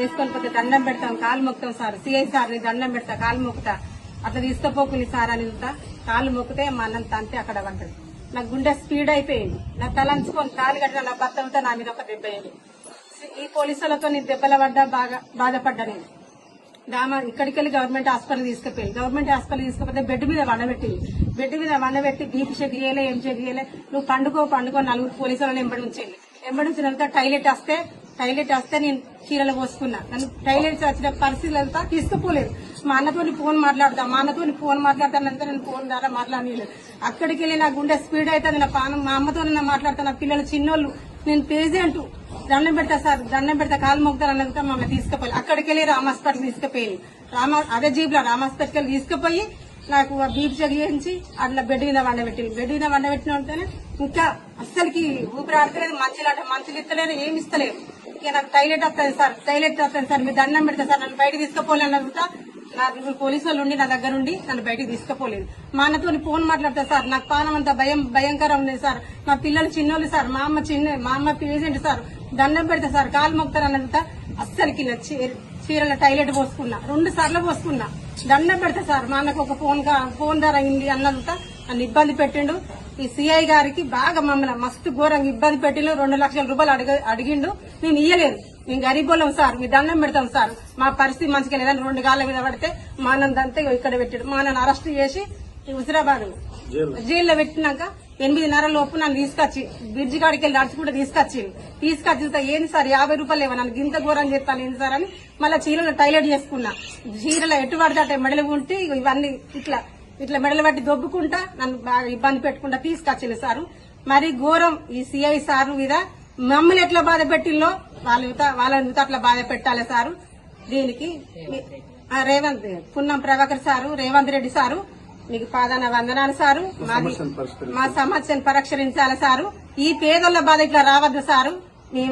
వేసుకొని పోతే దండం పెడతాం కాలు మొక్కుతాం సార్. సిఐ సార్ నీ దండం పెడతా కాలు మొక్కుతా. అట్లా తీసుకుపోకుని సార్ అని చూస్తా కాలు మొక్కితే మా అన్నంత అంతే అక్కడ పడ్డది. నా గుండె స్పీడ్ అయిపోయింది. నా తలంచుకొని కాలు కట్టిన నా భర్త నా మీద ఒక దెబ్బ అయింది ఈ పోలీసులతో నేను దెబ్బల పడ్డా బాగా బాధపడ్డా నేను. రామ ఇక్కడికి వెళ్ళి గవర్నమెంట్ హాస్పిటల్ తీసుకుపోయి గవర్నమెంట్ హాస్పిటల్ తీసుకుపోతే బెడ్ మీద వండబెట్టి బెడ్ మీద వండబెట్టి బీపీ చెక్ చేయలే ఏం చెక్ చేయలే నువ్వు పండుకో పండుకో నలుగురు పోలీసులను ఎంబడి ఉంచేయండి. ఎంబడి ఉంచిన టైలెట్ వస్తే టైలెట్ వస్తే నేను చీరలు పోసుకున్నా. నన్ను టైలెట్స్ వచ్చిన పరిస్థితులు అంతా తీసుకుపోలేదు. మా అన్నతోని ఫోన్ మాట్లాడతా మా అన్నతోని ఫోన్ మాట్లాడతానంతా నేను ఫోన్ ద్వారా మాట్లాడలేదు. అక్కడికి వెళ్ళి నా గుండె స్పీడ్ అవుతుంది నా పానం మా అమ్మతో నేను మాట్లాడతా నా పిల్లలు చిన్నోళ్ళు. నేను పేజెంట్ దండం పెడతా సార్ దండం పెడతా కాలు మొక్కుతారు అన్నందుకు మమ్మల్ని తీసుకుపోయి అక్కడికి వెళ్ళి రామ హాస్పిటల్ తీసుకుపోయి రామ అదే జీబ్లో రామ్ హాస్పిటల్ తీసుకుపోయి నాకు బీప్ చెక్ చేయించి అట్లా బెడ్ మీద వండబెట్టి బెడ్ మీద వండబెట్టిన ఉంటేనే ఇంకా అస్సలకి ఊపిరి ఆడతలేదు మంచులు అంటే మంచులు ఇస్తలేదు ఏమి ఇస్తలేదు ఇక నాకు టైలెట్ వస్తుంది సార్. టైలెట్ వస్తుంది సార్. మీరు దండం పెడతా సార్. నన్ను బయట తీసుకుపోలేని అడుగుతా. నాకు పోలీసు వాళ్ళు ఉండి నా దగ్గర ఉండి నన్ను బయటకు తీసుకుపోలేదు. మా అన్నతో ఫోన్ మాట్లాడతా సార్. నాకు పానం అంత భయం భయంకరం ఉంది సార్. మా పిల్లలు చిన్నోళ్ళు సార్. మా అమ్మ చిన్న మా అమ్మ పేషెంట్ సార్. దండం పెడతా సార్. కాలు మొక్తారు అన్నంత అస్సలకి ఇలా చీరల టైలెట్ పోసుకున్నా. రెండు సార్లు పోసుకున్నా. దండం పెడతా సార్. మా అన్నకు ఒక ఫోన్ కా- ఫోన్ ధర అయింది అన్నంతా నన్ను ఇబ్బంది పెట్టిండు. ఈ సిఐ గారికి బాగా మమ్మల్ని మస్తు ఘోరంగా ఇబ్బంది పెట్టిండు. రెండు లక్షల రూపాయలు అడిగ అడిగిండు. నేను ఇయ్యలేదు. మేము గరీబోళ్ళం సార్. మీ దండం పెడతాం సార్. మా పరిస్థితి మంచిగా లేదని రెండు గాళ్ళ మీద పడితే మా నందంతా ఇక్కడ పెట్టాడు. మా నన్ను అరెస్ట్ చేసి హుజరాబాద్ జైల్లో. పెట్టినాక ఎనిమిదిన్నర లోపు నన్ను తీసుకొచ్చి బ్రిడ్జి కాడికి వెళ్ళి నడుచుకుంటూ తీసుకొచ్చి తీసుకొచ్చి ఏంది సార్? యాభై రూపాయలు లేవా? నన్ను గింత ఘోరం చేస్తాను ఏంది సార్ అని మళ్ళీ చీరలు టైలెట్ చేసుకున్నా. చీరలో ఎటు పడితే అటే మెడలు ఉంటే ఇవన్నీ ఇట్లా ఇట్లా మెడలు పట్టి దొబ్బుకుంటా నన్ను బాగా ఇబ్బంది పెట్టుకుంటా తీసుకొచ్చింది సారు. మరి ఘోరం ఈ సిఐ సారు మీద మమ్మల్ని ఎట్లా బాధ పెట్టిల్లో? వాళ్ళ వాళ్ళని యువత అట్లా బాధ పెట్టాలి సారు. దీనికి రేవంత్ పున్నం ప్రభాకర్ సారు రేవంత్ రెడ్డి సారు మీకు పాదాన వందనాలు సారు. మాది మా సమస్యను పరిష్కరించాలి సారు. ఈ పేదల బాధ ఇట్లా రావద్దు సారు.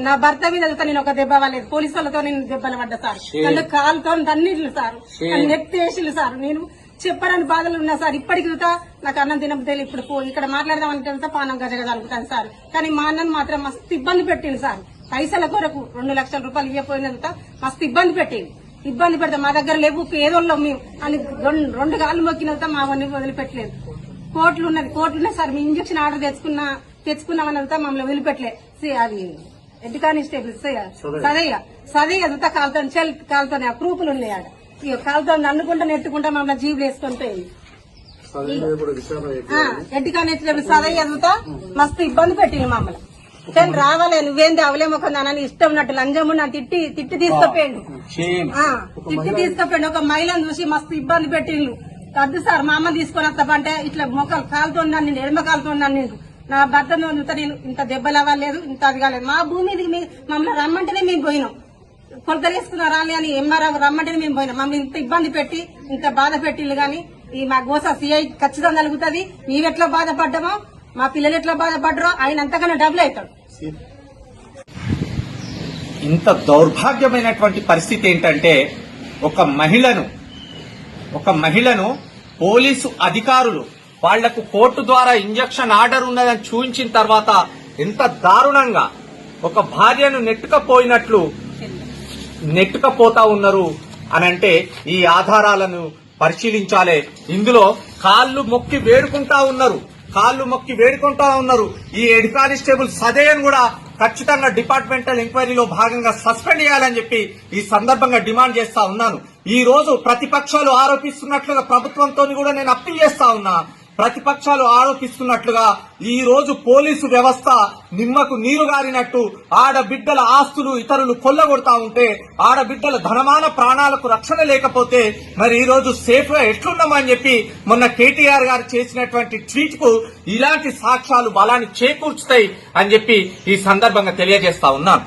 నా భర్త మీద వెళ్తా నేను ఒక దెబ్బ వాళ్ళలేదు పోలీసు వాళ్ళతో నేను దెబ్బలు పడ్డా సార్. నన్ను కాలుతో అన్నిట్లు సారు. నన్ను నెత్తేసిలు సార్. నేను చెప్పరని బాధలు ఉన్నా సార్. ఇప్పటికి నాకు అన్నం తెలియదు ఇప్పుడు పో- ఇక్కడ మాట్లాడదామంటే వెళ్తే పానం గజగలుగుతాను సార్. కానీ మా అన్నను మాత్రం మస్తు ఇబ్బంది పెట్టింది సార్. పైసల కొరకు రెండు లక్షల రూపాయలు ఇవ్వపోయినంత మస్తు ఇబ్బంది పెట్టింది ఇబ్బంది పెడతా మా దగ్గర లేవు పేదోళ్ళం మేము. అని రెండు- కాళ్ళు మొక్కినంత మా వన్ని వదిలిపెట్టలేదు. కోట్లు ఉన్నది కోట్లు ఉన్నాయి సార్. మీ ఇంజక్షన్ ఆర్డర్ తెచ్చుకున్నా తెచ్చుకున్నామన్నంతా మమ్మల్ని వదిలిపెట్టలే. సి- అది ఎడ్ కానిస్టేబుల్ సదయ్య. సదయ్య. అంతా కాలుతో చెల్ కాలుతో ఆ ప్రూఫ్లు ఉన్నాయి ఆడ. కాలుతో అనుకుంటా నెట్టుకుంటా మమ్మల్ని జీబులు వేసుకొని పోయింది. ఎడ్డి కానిస్టేబుల్ సదయ్య అంతా మస్తు ఇబ్బంది పెట్టింది మమ్మల్ని. కానీ రావాలే నువ్వేంది అవలేమొకుందానని ఇష్టం ఉన్నట్టు లంజము నా తిట్టి తిట్టి తీసుకుపోయిండు. ఆ, తిట్టి తీసుకుపోయిండు. ఒక మహిళను చూసి మస్తు ఇబ్బంది పెట్టిండు. వద్దు సార్ మా అమ్మ తీసుకొని వస్తామంటే ఇట్లా మొక్కలు కాలుతో నేను ఎడమ కాలుతో నేను నా భర్త నేను ఇంత దెబ్బలు అవ్వలేదు ఇంత అది కాలేదు. మా భూమి మమ్మల్ని రమ్మంటేనే మేము పోయినాం. కొలతలేసుకున్నారా అని ఎంఆర్ఆ రమ్మంటేనే మేము పోయినాం. మమ్మల్ని ఇంత ఇబ్బంది పెట్టి ఇంత బాధ పెట్టిల్లు కానీ ఈ మా గోస సిఐ ఖచ్చితంగా కలుగుతుంది మేమెట్లా బాధపడ్డామో మా పిల్లలు ఎట్లా బాధపడ్డరో ఆయన అంతకన్నా డబ్బులు అవుతాడు. ఇంత దౌర్భాగ్యమైనటువంటి పరిస్థితి ఏంటంటే ఒక మహిళను ఒక మహిళను పోలీసు అధికారులు వాళ్ళకు కోర్టు ద్వారా ఇంజక్షన్ ఆర్డర్ ఉన్నదని చూపించిన తర్వాత ఎంత దారుణంగా ఒక భార్యను నెట్టుకపోయినట్లు నెట్టుకపోతా ఉన్నారు అనంటే ఈ ఆధారాలను పరిశీలించాలే. ఇందులో కాళ్ళు మొక్కి వేడుకుంటా ఉన్నారు. కాళ్ళు మొక్కి వేడుకుంటా ఉన్నారు. ఈ హెడ్ కానిస్టేబుల్ సదయన్ కూడా ఖచ్చితంగా డిపార్ట్మెంటల్ ఎంక్వైరీలో భాగంగా సస్పెండ్ చేయాలని చెప్పి ఈ సందర్భంగా డిమాండ్ చేస్తా ఉన్నాను. ఈ రోజు ప్రతిపక్షాలు ఆరోపిస్తున్నట్లుగా ప్రభుత్వంతో కూడా నేను అప్పీల్ చేస్తా ఉన్నా. ప్రతిపక్షాలు ఆరోపిస్తున్నట్లుగా ఈ రోజు పోలీసు వ్యవస్థ నిమ్మకు నీరు గారినట్టు ఆడబిడ్డల ఆస్తులు ఇతరులు కొల్లగొడతా ఉంటే ఆడబిడ్డల ధనమాన ప్రాణాలకు రక్షణ లేకపోతే మరి ఈ రోజు సేఫ్గా ఎట్లున్నామని చెప్పి మొన్న కేటీఆర్ గారు చేసినటువంటి ట్వీట్కు ఇలాంటి సాక్ష్యాలు బలాన్ని చేకూర్చుతాయి అని చెప్పి ఈ సందర్భంగా తెలియజేస్తా ఉన్నాను.